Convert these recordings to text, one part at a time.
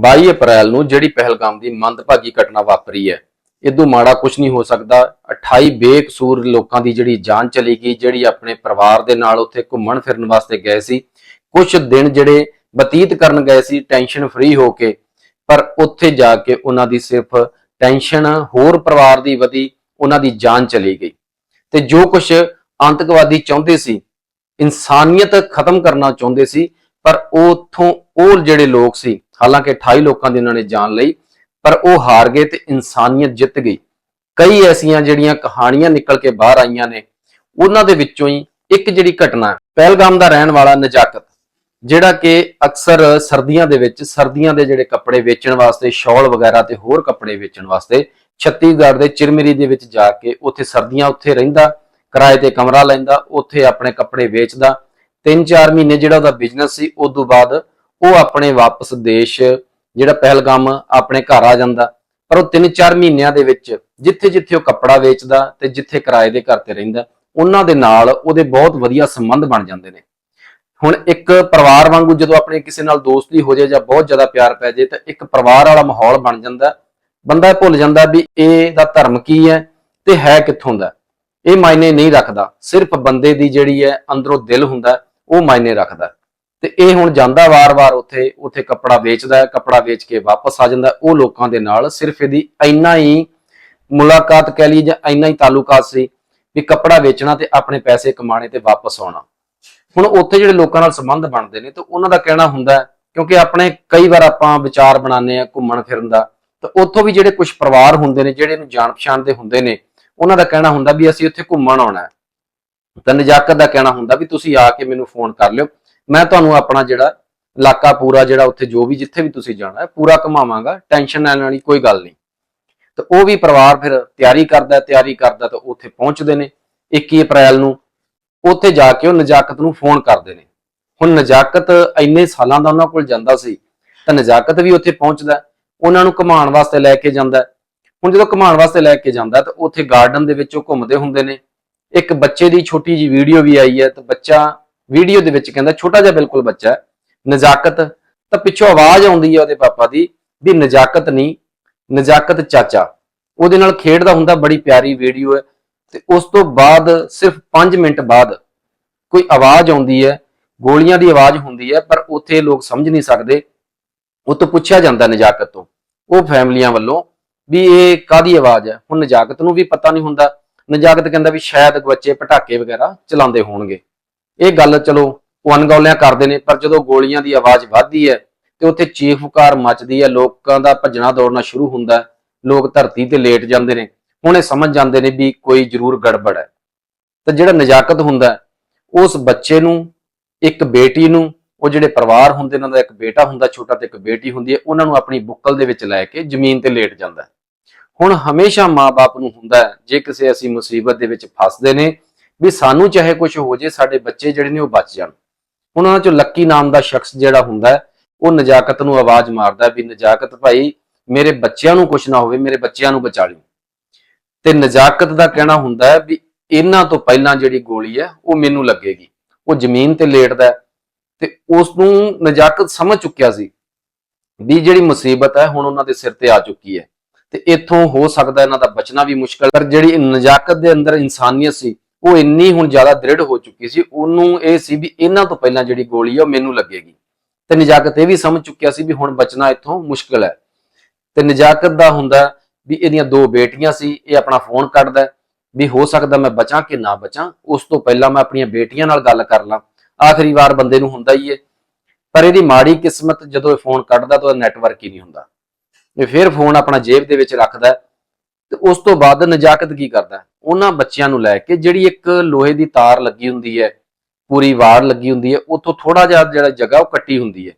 22 ਅਪ੍ਰੈਲ ਨੂੰ ਜਿਹੜੀ ਪਹਿਲਗਾਮ ਦੀ ਮੰਦਭਾਗੀ ਘਟਨਾ ਵਾਪਰੀ ਹੈ, ਇਦੋਂ ਮਾੜਾ ਕੁਝ ਨਹੀਂ ਹੋ ਸਕਦਾ। 28 ਬੇਕਸੂਰ ਲੋਕਾਂ ਦੀ ਜਿਹੜੀ ਜਾਨ ਚਲੀ ਗਈ, ਜਿਹੜੀ ਆਪਣੇ ਪਰਿਵਾਰ ਦੇ ਨਾਲ ਉੱਥੇ ਘੁੰਮਣ ਫਿਰਨ ਵਾਸਤੇ ਗਏ ਸੀ। ਕੁਝ ਦਿਨ ਜਿਹੜੇ ਬਤੀਤ ਕਰਨ ਗਏ ਸੀ, ਟੈਨਸ਼ਨ ਫ੍ਰੀ ਹੋ ਕੇ, ਪਰ ਉੱਥੇ ਜਾ ਕੇ ਉਹਨਾਂ ਦੀ ਸਿਰਫ ਟੈਨਸ਼ਨ ਹੋਰ ਪਰਿਵਾਰ ਦੀ ਵਧੀ, ਉਹਨਾਂ ਦੀ ਜਾਨ ਚਲੀ ਗਈ। ਤੇ ਜੋ ਕੁਝ ਆਤੰਕਵਾਦੀ ਚਾਹੁੰਦੇ ਸੀ, ਇਨਸਾਨੀਅਤ ਖਤਮ ਕਰਨਾ ਚਾਹੁੰਦੇ ਸੀ ਪਰ ਉਹ ਉੱਥੋਂ ਉਹ ਜਿਹੜੇ ਲੋਕ ਸੀ, ਹਾਲਾਂਕਿ 28 ਲੋਕਾਂ ਦੀ ਉਹਨਾਂ ਨੇ ਜਾਨ ਲਈ, ਪਰ ਉਹ ਹਾਰ ਗਏ ਤੇ ਇਨਸਾਨੀਅਤ ਜਿੱਤ ਗਈ। ਕਈ ਐਸੀਆਂ ਜਿਹੜੀਆਂ ਕਹਾਣੀਆਂ ਨਿਕਲ ਕੇ ਬਾਹਰ ਆਈਆਂ ਨੇ, ਉਹਨਾਂ ਦੇ ਵਿੱਚੋਂ ਹੀ ਇੱਕ ਜਿਹੜੀ ਘਟਨਾ ਪਹਿਲਗਾਮ ਦਾ ਰਹਿਣ ਵਾਲਾ ਨਜਾਕਤ, ਜਿਹੜਾ ਕਿ ਅਕਸਰ ਸਰਦੀਆਂ ਦੇ ਵਿੱਚ, ਸਰਦੀਆਂ ਦੇ ਜਿਹੜੇ ਕੱਪੜੇ ਵੇਚਣ ਵਾਸਤੇ, ਸ਼ਾਲ ਵਗੈਰਾ ਤੇ ਹੋਰ ਕੱਪੜੇ ਵੇਚਣ ਵਾਸਤੇ ਛੱਤੀਸਗੜ੍ਹ ਦੇ ਚਿਰਮਿਰੀ ਦੇ ਵਿੱਚ ਜਾ ਕੇ ਉੱਥੇ ਸਰਦੀਆਂ ਉੱਥੇ ਰਹਿੰਦਾ, ਕਿਰਾਏ ਤੇ ਕਮਰਾ ਲੈਂਦਾ, ਉੱਥੇ ਆਪਣੇ ਕੱਪੜੇ ਵੇਚਦਾ 3-4 ਮਹੀਨੇ ਜਿਹੜਾ ਉਹਦਾ ਬਿਜ਼ਨਸ ਸੀ, ਉਸ ਤੋਂ ਬਾਅਦ ਉਹ ਆਪਣੇ ਵਾਪਸ ਦੇਸ਼, ਜਿਹੜਾ ਪਹਿਲਗਾਮ ਆਪਣੇ ਘਰ ਆ ਜਾਂਦਾ। ਪਰ ਉਹ 3-4 ਮਹੀਨਿਆਂ ਦੇ ਵਿੱਚ ਜਿੱਥੇ-ਜਿੱਥੇ ਉਹ ਕੱਪੜਾ ਵੇਚਦਾ ਤੇ ਜਿੱਥੇ ਕਿਰਾਏ ਦੇ ਘਰ ਤੇ ਰਹਿੰਦਾ, ਉਹਨਾਂ ਦੇ ਨਾਲ ਉਹਦੇ ਬਹੁਤ ਵਧੀਆ ਸੰਬੰਧ ਬਣ ਜਾਂਦੇ ਨੇ। ਹੁਣ ਇੱਕ ਪਰਿਵਾਰ ਵਾਂਗੂ ਜਦੋਂ ਆਪਣੇ ਕਿਸੇ ਨਾਲ ਦੋਸਤੀ ਹੋ ਜਾਏ ਜਾਂ ਬਹੁਤ ਜ਼ਿਆਦਾ ਪਿਆਰ ਪੈ ਜਾਏ, ਤਾਂ ਇੱਕ ਪਰਿਵਾਰ ਵਾਲਾ ਮਾਹੌਲ ਬਣ ਜਾਂਦਾ। ਬੰਦਾ ਭੁੱਲ ਜਾਂਦਾ ਵੀ ਇਹ ਦਾ ਧਰਮ ਕੀ ਹੈ ਤੇ ਹੈ ਕਿੱਥੋਂ ਦਾ। ਇਹ ਮਾਇਨੇ ਨਹੀਂ ਰੱਖਦਾ। ਸਿਰਫ ਬੰਦੇ ਦੀ ਜਿਹੜੀ ਹੈ ਅੰਦਰੋਂ ਦਿਲ ਹੁੰਦਾ। ਉਹ ਮਾਇਨੇ ਰੱਖਦਾ ਤੇ ਇਹ ਹੁਣ ਜਾਂਦਾ ਵਾਰ-ਵਾਰ ਉੱਥੇ ਉੱਥੇ ਕੱਪੜਾ ਵੇਚਦਾ ਕੱਪੜਾ ਵੇਚ ਕੇ ਵਾਪਸ ਆ ਜਾਂਦਾ ਉਹ ਲੋਕਾਂ ਦੇ ਨਾਲ ਸਿਰਫ ਇਹਦੀ ਇੰਨਾ ਹੀ ਮੁਲਾਕਾਤ ਕਹਿ ਲਈ ਜਾਂ ਇੰਨਾ ਹੀ ਤਾਲੁਕਾਤ ਸੀ ਵੀ ਕੱਪੜਾ ਵੇਚਣਾ ਤੇ ਆਪਣੇ ਪੈਸੇ ਕਮਾਣੇ ਤੇ ਵਾਪਸ ਆਉਣਾ। ਹੁਣ ਉੱਥੇ ਜਿਹੜੇ ਲੋਕਾਂ ਨਾਲ ਸੰਬੰਧ ਬਣਦੇ ਨੇ ਤੇ ਉਹਨਾਂ ਦਾ ਕਹਿਣਾ ਹੁੰਦਾ ਕਿਉਂਕਿ ਆਪਣੇ ਕਈ ਵਾਰ ਆਪਾਂ ਵਿਚਾਰ ਬਣਾਉਂਦੇ ਆ ਘੁੰਮਣ ਫਿਰਨ ਦਾ, ਤਾਂ ਉੱਥੋਂ ਵੀ ਜਿਹੜੇ ਕੁਝ ਪਰਿਵਾਰ ਹੁੰਦੇ ਨੇ, ਜਿਹੜੇ ਨੂੰ ਜਾਣ ਪਛਾਣ ਦੇ ਹੁੰਦੇ ਨੇ, ਉਹਨਾਂ ਦਾ ਕਹਿਣਾ ਹੁੰਦਾ ਵੀ ਅਸੀਂ ਉੱਥੇ ਘੁੰਮਣ ਆਉਣਾ ਹੈ। ਤਾਂ ਨਜਾਕਤ ਦਾ ਕਹਿਣਾ ਹੁੰਦਾ ਵੀ ਤੁਸੀਂ ਆ ਕੇ ਮੈਨੂੰ ਫੋਨ ਕਰ ਲਿਓ। ਮੈਂ ਤੁਹਾਨੂੰ ਆਪਣਾ ਜਿਹੜਾ ਇਲਾਕਾ ਪੂਰਾ ਜਿਹੜਾ ਉੱਥੇ ਜੋ ਵੀ ਜਿੱਥੇ ਵੀ ਤੁਸੀਂ ਜਾਣਾ ਹੈ, ਪੂਰਾ ਘੁਮਾਵਾਂਗਾ, ਟੈਨਸ਼ਨ ਲੈਣ ਵਾਲੀ ਕੋਈ ਗੱਲ ਨਹੀਂ। ਤੇ ਉਹ ਵੀ ਪਰਿਵਾਰ ਫਿਰ ਤਿਆਰੀ ਕਰਦਾ ਤਿਆਰੀ ਕਰਦਾ ਤਾਂ ਉੱਥੇ ਪਹੁੰਚਦੇ ਨੇ। 21 ਅਪ੍ਰੈਲ ਨੂੰ ਉੱਥੇ ਜਾ ਕੇ ਉਹ ਨਜਾਕਤ ਨੂੰ ਫੋਨ ਕਰਦੇ ਨੇ। ਹੁਣ ਨਜਾਕਤ ਇੰਨੇ ਸਾਲਾਂ ਦਾ ਉਹਨਾਂ ਕੋਲ ਜਾਂਦਾ ਸੀ, ਤਾਂ ਨਜਾਕਤ ਵੀ ਉੱਥੇ ਪਹੁੰਚਦਾ ਉਹਨਾਂ ਨੂੰ ਘੁਮਾਉਣ ਵਾਸਤੇ ਲੈ ਕੇ ਜਾਂਦਾ ਹੁਣ ਜਦੋਂ ਘੁਮਾਉਣ ਵਾਸਤੇ ਲੈ ਕੇ ਜਾਂਦਾ ਤਾਂ ਉੱਥੇ ਗਾਰਡਨ ਦੇ ਵਿੱਚ ਉਹ ਘੁੰਮਦੇ ਹੁੰਦੇ ਨੇ। ਇੱਕ ਬੱਚੇ ਦੀ ਛੋਟੀ ਜੀ ਵੀਡੀਓ ਵੀ ਆਈ ਹੈ ਤਾਂ ਬੱਚਾ ਵੀਡੀਓ ਦੇ ਵਿੱਚ ਕਹਿੰਦਾ ਛੋਟਾ ਜਿਹਾ ਬਿਲਕੁਲ ਬੱਚਾ ਹੈ, ਨਜਾਕਤ, ਤਾਂ ਪਿੱਛੋਂ ਆਵਾਜ਼ ਆਉਂਦੀ ਹੈ ਉਹਦੇ ਪਾਪਾ ਦੀ ਵੀ ਨਜਾਕਤ ਨਹੀਂ, ਨਜਾਕਤ ਚਾਚਾ। ਉਹਦੇ ਨਾਲ ਖੇਡਦਾ ਹੁੰਦਾ, ਬੜੀ ਪਿਆਰੀ ਵੀਡੀਓ ਹੈ ਤੇ ਉਸ ਤੋਂ ਬਾਅਦ ਸਿਰਫ 5 ਮਿੰਟ ਬਾਅਦ ਕੋਈ ਆਵਾਜ਼ ਆਉਂਦੀ ਹੈ, ਗੋਲੀਆਂ ਦੀ ਆਵਾਜ਼ ਹੁੰਦੀ ਹੈ, ਪਰ ਉੱਥੇ ਲੋਕ ਸਮਝ ਨਹੀਂ ਸਕਦੇ, ਉਹ ਤੋਂ ਪੁੱਛਿਆ ਜਾਂਦਾ ਨਜਾਕਤ ਤੋਂ। ਉਹ ਫੈਮਲੀਆਂ ਵੱਲੋਂ ਵੀ ਇਹ ਕਾਦੀ ਆਵਾਜ਼ ਹੈ? ਹੁਣ ਨਜਾਕਤ ਨੂੰ ਵੀ ਪਤਾ ਨਹੀਂ ਹੁੰਦਾ। ਨਜਾਕਤ ਕਹਿੰਦਾ ਵੀ ਸ਼ਾਇਦ ਬੱਚੇ ਪਟਾਕੇ ਵਗੈਰਾ ਚਲਾਉਂਦੇ ਹੋਣਗੇ। ਇਹ ਗੱਲ ਚਲੋ ਉਹ ਅਣਗੌਲਿਆਂ ਕਰਦੇ ਨੇ, ਪਰ ਜਦੋਂ ਗੋਲੀਆਂ ਦੀ ਆਵਾਜ਼ ਵੱਧਦੀ ਹੈ ਤੇ ਉੱਥੇ ਚੀਖ ਪੁਕਾਰ ਮੱਚਦੀ ਹੈ, ਲੋਕਾਂ ਦਾ ਭੱਜਣਾ ਦੌੜਨਾ ਸ਼ੁਰੂ ਹੁੰਦਾ ਲੋਕ ਧਰਤੀ ਤੇ ਲੇਟ ਜਾਂਦੇ ਨੇ। ਹੁਣ ਇਹ ਸਮਝ ਜਾਂਦੇ ਨੇ ਵੀ ਕੋਈ ਜ਼ਰੂਰ ਗੜਬੜ ਹੈ। ਤਾਂ ਜਿਹੜਾ ਨਜਾਕਤ ਹੁੰਦਾ ਉਸ ਬੱਚੇ ਨੂੰ, ਇੱਕ ਬੇਟੀ ਨੂੰ, ਉਹ ਜਿਹੜੇ ਪਰਿਵਾਰ ਹੁੰਦੇ ਉਹਨਾਂ ਦਾ ਇੱਕ ਬੇਟਾ ਹੁੰਦਾ, ਛੋਟਾ ਤੇ ਇੱਕ ਬੇਟੀ ਹੁੰਦੀ ਹੈ, ਉਹਨਾਂ ਨੂੰ ਆਪਣੀ ਬੁੱਕਲ ਦੇ ਵਿੱਚ ਲੈ ਕੇ ਜ਼ਮੀਨ ਤੇ ਲੇਟ ਜਾਂਦਾ ਹੁਣ ਹਮੇਸ਼ਾ ਮਾਪੇ ਨੂੰ ਹੁੰਦਾ ਜੇ ਕਿਸੇ ਅਸੀਂ ਮੁਸੀਬਤ ਦੇ ਵਿੱਚ ਫਸਦੇ ਨੇ, ਵੀ ਸਾਨੂੰ ਚਾਹੇ ਕੁਝ ਹੋ ਜੇ, ਸਾਡੇ ਬੱਚੇ ਜਿਹੜੇ ਨੇ ਉਹ ਬਚ ਜਾਣ। ਹੁਣ ਉਹਨਾਂ ਚੋਂ ਲੱਕੀ ਨਾਮ ਦਾ ਸ਼ਖਸ ਜਿਹੜਾ ਹੁੰਦਾ ਉਹ ਨਜਾਕਤ ਨੂੰ ਆਵਾਜ਼ ਮਾਰਦਾ ਵੀ ਨਜਾਕਤ ਭਾਈ ਮੇਰੇ ਬੱਚਿਆਂ ਨੂੰ ਕੁਝ ਨਾ ਹੋਵੇ, ਮੇਰੇ ਬੱਚਿਆਂ ਨੂੰ ਬਚਾ ਲਈ ਤੇ ਨਜਾਕਤ ਦਾ ਕਹਿਣਾ ਹੁੰਦਾ ਹੈ ਵੀ ਇਹਨਾਂ ਤੋਂ ਪਹਿਲਾਂ ਜਿਹੜੀ ਗੋਲੀ ਹੈ, ਉਹ ਮੈਨੂੰ ਲੱਗੇਗੀ। ਉਹ ਜ਼ਮੀਨ ਤੇ ਲੇਟਦਾ ਤੇ ਉਸ ਨੂੰ ਨਜਾਕਤ ਸਮਝ ਚੁੱਕਿਆ ਸੀ ਵੀ ਜਿਹੜੀ ਮੁਸੀਬਤ ਹੈ, ਹੁਣ ਉਹਨਾਂ ਦੇ ਸਿਰ ਤੇ ਆ ਚੁੱਕੀ ਹੈ। ਤੇ ਇੱਥੋਂ ਹੋ ਸਕਦਾ ਇਹਨਾਂ ਦਾ ਬਚਣਾ ਵੀ ਮੁਸ਼ਕਲ। ਪਰ ਜਿਹੜੀ ਨਜਾਕਤ ਦੇ ਅੰਦਰ ਇਨਸਾਨੀਅਤ ਸੀ, ਉਹ ਇੰਨੀ ਹੁਣ ਜ਼ਿਆਦਾ ਦ੍ਰਿੜ ਹੋ ਚੁੱਕੀ ਸੀ। ਉਹਨੂੰ ਇਹ ਸੀ ਵੀ ਇਹਨਾਂ ਤੋਂ ਪਹਿਲਾਂ ਜਿਹੜੀ ਗੋਲੀ ਹੈ ਉਹ ਮੈਨੂੰ ਲੱਗੇਗੀ। ਤੇ ਨਜਾਕਤ ਇਹ ਵੀ ਸਮਝ ਚੁੱਕਿਆ ਸੀ ਵੀ ਹੁਣ ਬਚਣਾ ਇੱਥੋਂ ਮੁਸ਼ਕਲ ਹੈ। ਤੇ ਨਜਾਕਤ ਦਾ ਹੁੰਦਾ ਵੀ ਇਹਦੀਆਂ ਦੋ ਬੇਟੀਆਂ ਸੀ, ਇਹ ਆਪਣਾ ਫੋਨ ਕੱਢਦਾ, ਵੀ ਹੋ ਸਕਦਾ ਮੈਂ ਬਚਾਂ ਕਿ ਨਾ ਬਚਾਂ, ਉਸ ਤੋਂ ਪਹਿਲਾਂ ਮੈਂ ਆਪਣੀਆਂ ਬੇਟੀਆਂ ਨਾਲ ਗੱਲ ਕਰ ਲਾਂ। ਆਖਰੀ ਵਾਰ ਬੰਦੇ ਨੂੰ ਹੁੰਦਾ ਹੀ ਹੈ ਪਰ ਇਹਦੀ ਮਾੜੀ ਕਿਸਮਤ ਜਦੋਂ ਇਹ ਫੋਨ ਕੱਢਦਾ ਤਾਂ ਨੈਟਵਰਕ ਹੀ ਨਹੀਂ ਹੁੰਦਾ। ਇਹ ਫਿਰ ਫੋਨ ਆਪਣਾ ਜੇਬ ਦੇ ਵਿੱਚ ਰੱਖਦਾ ਤੇ ਉਸ ਤੋਂ ਬਾਅਦ ਨਜਾਕਤ ਕੀ ਕਰਦਾ ਉਹਨਾਂ ਬੱਚਿਆਂ ਨੂੰ ਲੈ ਕੇ ਜਿਹੜੀ ਇੱਕ ਲੋਹੇ ਦੀ ਤਾਰ ਲੱਗੀ ਹੁੰਦੀ ਹੈ, ਪੂਰੀ ਵਾਰ ਲੱਗੀ ਹੁੰਦੀ ਹੈ, ਉੱਥੋਂ ਥੋੜਾ ਜਿਹਾ ਜਿਹੜਾ ਜਗ੍ਹਾ ਉਹ ਕੱਟੀ ਹੁੰਦੀ ਹੈ।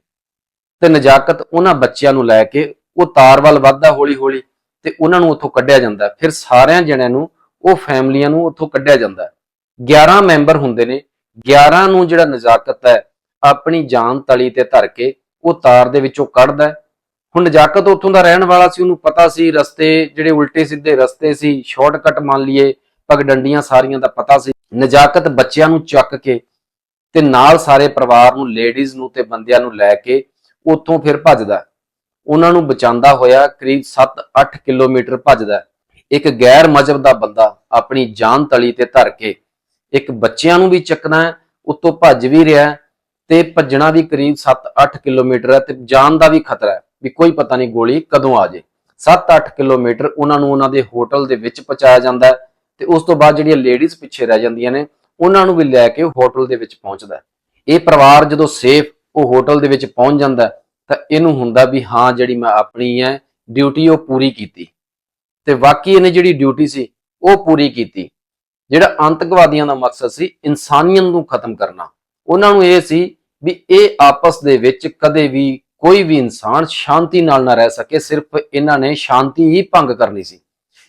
ਤੇ ਨਜਾਕਤ ਉਹਨਾਂ ਬੱਚਿਆਂ ਨੂੰ ਲੈ ਕੇ ਉਹ ਤਾਰ ਵੱਲ ਵੱਧਦਾ ਹੌਲੀ ਹੌਲੀ ਤੇ ਉਹਨਾਂ ਨੂੰ ਉੱਥੋਂ ਕੱਢਿਆ ਜਾਂਦਾ ਫਿਰ ਸਾਰਿਆਂ ਜਣਿਆਂ ਨੂੰ, ਉਹ ਫੈਮਲੀਆਂ ਨੂੰ ਉੱਥੋਂ ਕੱਢਿਆ ਜਾਂਦਾ ਹੈ। 11 ਮੈਂਬਰ ਹੁੰਦੇ ਨੇ 11 ਨੂੰ ਜਿਹੜਾ ਨਜਾਕਤ ਹੈ, ਆਪਣੀ ਜਾਨ ਤਲੀ ਤੇ ਧਰ ਕੇ ਉਹ ਤਾਰ ਦੇ ਵਿੱਚੋਂ ਕੱਢਦਾ ਹੁਣ ਨਜਾਕਤ ਉੱਥੋਂ ਦਾ ਰਹਿਣ ਵਾਲਾ ਸੀ, ਉਹਨੂੰ ਪਤਾ ਸੀ, ਰਸਤੇ ਜਿਹੜੇ ਉਲਟੇ ਸਿੱਧੇ ਰਸਤੇ ਸੀ ਸ਼ਾਰਟਕਟ ਮੰਨ ਲਈਏ ਪਗਡੰਡੀਆਂ ਸਾਰੀਆਂ ਦਾ ਪਤਾ ਸੀ। ਨਜਾਕਤ ਬੱਚਿਆਂ ਨੂੰ ਚੱਕ ਕੇ ਤੇ ਨਾਲ ਸਾਰੇ ਪਰਿਵਾਰ ਨੂੰ ਲੇਡੀਜ਼ ਨੂੰ ਤੇ ਬੰਦਿਆਂ ਨੂੰ ਲੈ ਕੇ ਉੱਥੋਂ ਫਿਰ ਭੱਜਦਾ ਉਹਨਾਂ ਨੂੰ ਬਚਾਉਂਦਾ ਹੋਇਆ ਕਰੀਬ 7-8 ਕਿਲੋਮੀਟਰ ਭੱਜਦਾ ਇੱਕ ਗੈਰ ਮਜਹਬ ਦਾ ਬੰਦਾ ਆਪਣੀ ਜਾਨ ਤਲੀ ਤੇ ਧਰ ਕੇ ਇੱਕ ਬੱਚਿਆਂ ਨੂੰ ਵੀ ਚੱਕਣਾ ਹੈ, ਉੱਤੋਂ ਭੱਜ ਵੀ ਰਿਹਾ ਤੇ ਭੱਜਣਾ ਵੀ ਕਰੀਬ 7-8 ਕਿਲੋਮੀਟਰ ਹੈ ਤੇ ਜਾਨ ਦਾ ਵੀ ਖਤਰਾ ਹੈ। ਵੀ ਕੋਈ ਪਤਾ ਨਹੀਂ ਗੋਲੀ ਕਦੋਂ ਆ ਜੇ। 7-8 ਕਿਲੋਮੀਟਰ ਉਹਨਾਂ ਨੂੰ ਉਹਨਾਂ ਦੇ ਹੋਟਲ ਦੇ ਵਿੱਚ ਪਹੁੰਚਾਇਆ ਜਾਂਦਾ ਹੈ ਤੇ ਉਸ ਤੋਂ ਬਾਅਦ ਜਿਹੜੀਆਂ ਲੇਡੀਜ਼ ਪਿੱਛੇ ਰਹਿ ਜਾਂਦੀਆਂ ਨੇ, ਉਹਨਾਂ ਨੂੰ ਵੀ ਲੈ ਕੇ ਹੋਟਲ ਦੇ ਵਿੱਚ ਪਹੁੰਚਦਾ ਹੈ। ਇਹ ਪਰਿਵਾਰ ਜਦੋਂ ਸੇਫ ਉਹ ਹੋਟਲ ਦੇ ਵਿੱਚ ਪਹੁੰਚ ਜਾਂਦਾ ਤਾਂ ਇਹਨੂੰ ਹੁੰਦਾ ਵੀ ਹਾਂ, ਜਿਹੜੀ ਮੈਂ ਆਪਣੀ ਹੈ ਡਿਊਟੀ ਉਹ ਪੂਰੀ ਕੀਤੀ। ਤੇ ਵਾਕਈ ਇਹਨੇ ਜਿਹੜੀ ਡਿਊਟੀ ਸੀ, ਉਹ ਪੂਰੀ ਕੀਤੀ। ਜਿਹੜਾ ਅੰਤਕਵਾਦੀਆਂ ਦਾ ਮਕਸਦ ਸੀ ਇਨਸਾਨੀਅਤ ਨੂੰ ਖਤਮ ਕਰਨਾ। ਉਹਨਾਂ ਨੂੰ ਇਹ ਸੀ ਵੀ ਇਹ ਆਪਸ ਦੇ ਵਿੱਚ ਕਦੇ ਵੀ ਕੋਈ ਵੀ ਇਨਸਾਨ ਸ਼ਾਂਤੀ ਨਾਲ ਨਾ ਰਹਿ ਸਕੇ, ਸਿਰਫ ਇਹਨਾਂ ਨੇ ਸ਼ਾਂਤੀ ਹੀ ਭੰਗ ਕਰਨੀ ਸੀ।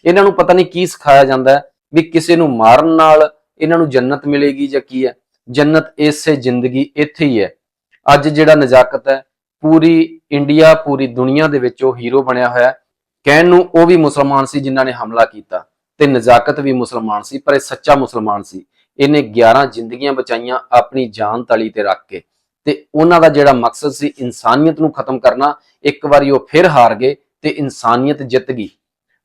ਇਹਨਾਂ ਨੂੰ ਪਤਾ ਨਹੀਂ ਕੀ ਸਿਖਾਇਆ ਜਾਂਦਾ ਵੀ ਕਿਸੇ ਨੂੰ ਮਾਰਨ ਨਾਲ ਇਹਨਾਂ ਨੂੰ ਜੰਨਤ ਮਿਲੇਗੀ ਜਾਂ ਕੀ ਹੈ। ਜੰਨਤ ਇਸੇ ਜ਼ਿੰਦਗੀ ਇੱਥੇ ਹੀ ਹੈ। ਅੱਜ ਜਿਹੜਾ ਨਜਾਕਤ ਹੈ, ਪੂਰੀ ਇੰਡੀਆ, ਪੂਰੀ ਦੁਨੀਆ ਦੇ ਵਿੱਚ ਉਹ ਹੀਰੋ ਬਣਿਆ ਹੋਇਆ ਕਹਿਣ ਨੂੰ ਉਹ ਵੀ ਮੁਸਲਮਾਨ ਸੀ ਜਿਨ੍ਹਾਂ ਨੇ ਹਮਲਾ ਕੀਤਾ ਤੇ ਨਜਾਕਤ ਵੀ ਮੁਸਲਮਾਨ ਸੀ, ਪਰ ਇਹ ਸੱਚਾ ਮੁਸਲਮਾਨ ਸੀ। ਇਹਨੇ 11 ਜ਼ਿੰਦਗੀਆਂ ਬਚਾਈਆਂ ਆਪਣੀ ਜਾਨ ਤਲੀ ਤੇ ਰੱਖ ਕੇ। ਤੇ ਉਹਨਾਂ ਦਾ ਜਿਹੜਾ ਮਕਸਦ ਸੀ ਇਨਸਾਨੀਅਤ ਨੂੰ ਖਤਮ ਕਰਨਾ, ਇੱਕ ਵਾਰੀ ਉਹ ਫਿਰ ਹਾਰ ਗਏ ਤੇ ਇਨਸਾਨੀਅਤ ਜਿੱਤ ਗਈ।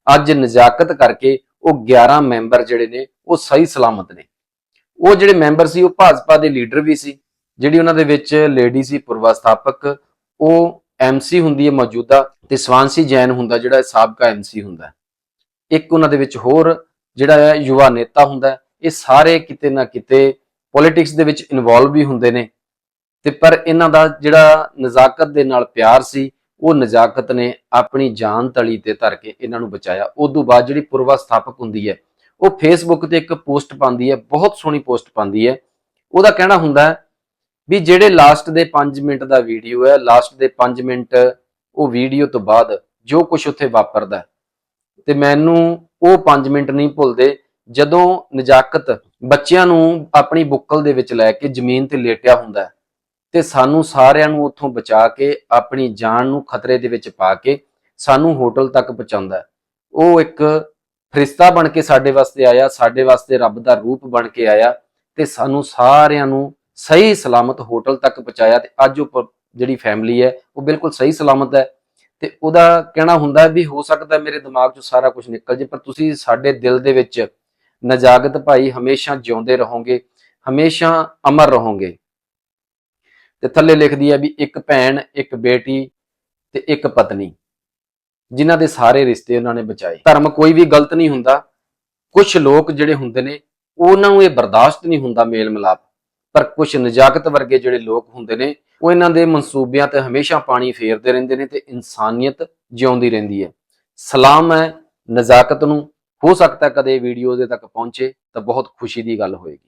ਅੱਜ ਨਜਾਕਤ ਕਰਕੇ ਉਹ 11 ਮੈਂਬਰ ਜਿਹੜੇ ਨੇ, ਉਹ ਸਹੀ ਸਲਾਮਤ ਨੇ। ਉਹ ਜਿਹੜੇ ਮੈਂਬਰ ਸੀ, ਉਹ ਭਾਜਪਾ ਦੇ ਲੀਡਰ ਵੀ ਸੀ, ਜਿਹੜੀ ਉਹਨਾਂ ਦੇ ਵਿੱਚ ਲੇਡੀ ਸੀ ਪੂਰਵਾ ਸਥਾਪਕ ਉਹ ਐਮਸੀ ਹੁੰਦੀ ਹੈ ਮੌਜੂਦਾ ਤੇ ਸਵਾਨਸੀ ਜੈਨ ਹੁੰਦਾ ਜਿਹੜਾ ਸਾਬਕਾ ਐਮਸੀ ਹੁੰਦਾ ਇੱਕ ਉਹਨਾਂ ਦੇ ਵਿੱਚ ਹੋਰ ਜਿਹੜਾ ਹੈ, ਯੁਵਾ ਨੇਤਾ ਹੁੰਦਾ ਇਹ ਸਾਰੇ ਕਿਤੇ ਨਾ ਕਿਤੇ ਪੋਲਿਟਿਕਸ ਦੇ ਵਿੱਚ ਇਨਵੋਲਵ ਵੀ ਹੁੰਦੇ ਨੇ। ਤੇ ਪਰ ਇਹਨਾਂ ਦਾ ਜਿਹੜਾ ਨਜ਼ਾਕਤ ਦੇ ਨਾਲ ਪਿਆਰ ਸੀ ਉਹ ਨਜ਼ਾਕਤ ਨੇ ਆਪਣੀ ਜਾਨ ਤਲੀ ਤੇ ਧਰ ਕੇ ਇਹਨਾਂ ਨੂੰ ਬਚਾਇਆ। ਉਸ ਤੋਂ ਬਾਅਦ ਜਿਹੜੀ ਪੂਰਵਾ ਸਥਾਪਕ ਹੁੰਦੀ ਹੈ ਉਹ ਫੇਸਬੁੱਕ ਤੇ ਇੱਕ ਪੋਸਟ ਪਾਉਂਦੀ ਹੈ ਬਹੁਤ ਸੋਹਣੀ ਪੋਸਟ ਪਾਉਂਦੀ ਹੈ। ਉਹਦਾ ਕਹਿਣਾ ਹੁੰਦਾ ਹੈ ਵੀ ਜਿਹੜੇ ਲਾਸਟ ਦੇ 5 ਮਿੰਟ ਦਾ ਵੀਡੀਓ ਹੈ ਲਾਸਟ ਦੇ 5 ਮਿੰਟ ਉਹ ਵੀਡੀਓ ਤੋਂ ਬਾਅਦ ਜੋ ਕੁਝ ਉੱਥੇ ਵਾਪਰਦਾ ਹੈ, ਤੇ ਮੈਨੂੰ ਉਹ 5 ਮਿੰਟ ਨਹੀਂ ਭੁੱਲਦੇ ਜਦੋਂ ਨਜਾਕਤ ਬੱਚਿਆਂ ਨੂੰ ਆਪਣੀ ਬੁੱਕਲ ਦੇ ਵਿੱਚ ਲੈ ਕੇ ਜ਼ਮੀਨ ਤੇ ਲੇਟਿਆ ਹੁੰਦਾ ਹੈ ਤੇ ਸਾਨੂੰ ਸਾਰਿਆਂ ਨੂੰ ਉੱਥੋਂ ਬਚਾ ਕੇ, ਆਪਣੀ ਜਾਨ ਨੂੰ ਖਤਰੇ ਦੇ ਵਿੱਚ ਪਾ ਕੇ ਸਾਨੂੰ ਹੋਟਲ ਤੱਕ ਪਹੁੰਚਾਉਂਦਾ ਉਹ ਇੱਕ ਫਰਿਸ਼ਤਾ ਬਣ ਕੇ ਸਾਡੇ ਵਾਸਤੇ ਆਇਆ, ਸਾਡੇ ਵਾਸਤੇ ਰੱਬ ਦਾ ਰੂਪ ਬਣ ਕੇ ਆਇਆ ਤੇ ਸਾਨੂੰ ਸਾਰਿਆਂ ਨੂੰ ਸਹੀ ਸਲਾਮਤ ਹੋਟਲ ਤੱਕ ਪਹੁੰਚਾਇਆ ਤੇ ਅੱਜ ਉਹ ਜਿਹੜੀ ਫੈਮਿਲੀ ਹੈ, ਉਹ ਬਿਲਕੁਲ ਸਹੀ ਸਲਾਮਤ ਹੈ ਤੇ ਉਹਦਾ ਕਹਿਣਾ ਹੁੰਦਾ ਵੀ ਹੋ ਸਕਦਾ ਮੇਰੇ ਦਿਮਾਗ 'ਚੋਂ ਸਾਰਾ ਕੁਝ ਨਿਕਲ ਜੇ ਪਰ ਤੁਸੀਂ ਸਾਡੇ ਦਿਲ ਦੇ ਵਿੱਚ ਨਜਾਗਤ ਭਾਈ ਹਮੇਸ਼ਾ ਜਿਉਂਦੇ ਰਹੋਗੇ, ਹਮੇਸ਼ਾ ਅਮਰ ਰਹੋਗੇ। ਤੇ ਥੱਲੇ ਲਿਖਦੀ ਹੈ ਵੀ ਇੱਕ ਭੈਣ, ਇੱਕ ਬੇਟੀ ਤੇ ਇੱਕ ਪਤਨੀ। ਜਿਨ੍ਹਾਂ ਦੇ ਸਾਰੇ ਰਿਸ਼ਤੇ ਉਹਨਾਂ ਨੇ ਬਚਾਏ। ਧਰਮ ਕੋਈ ਵੀ ਗਲਤ ਨਹੀਂ ਹੁੰਦਾ। ਕੁਝ ਲੋਕ ਜਿਹੜੇ ਹੁੰਦੇ ਨੇ, ਉਹਨਾਂ ਨੂੰ ਇਹ ਬਰਦਾਸ਼ਤ ਨਹੀਂ ਹੁੰਦਾ ਮੇਲ ਮਿਲਾਪ ਪਰ ਕੁਝ ਨਜਾਕਤ ਵਰਗੇ ਜਿਹੜੇ ਲੋਕ ਹੁੰਦੇ ਨੇ, ਉਹ ਇਹਨਾਂ ਦੇ ਮਨਸੂਬਿਆਂ ਤੇ ਹਮੇਸ਼ਾ ਪਾਣੀ ਫੇਰਦੇ ਰਹਿੰਦੇ ਨੇ ਤੇ ਇਨਸਾਨੀਅਤ ਜਿਉਂਦੀ ਰਹਿੰਦੀ ਹੈ। ਸਲਾਮ ਹੈ, ਨਜ਼ਾਕਤ ਨੂੰ। ਹੋ ਸਕਦਾ ਕਦੇ ਵੀਡੀਓ ਦੇ ਤੱਕ ਪਹੁੰਚੇ ਤਾਂ ਬਹੁਤ ਖੁਸ਼ੀ ਦੀ ਗੱਲ ਹੋਏਗੀ।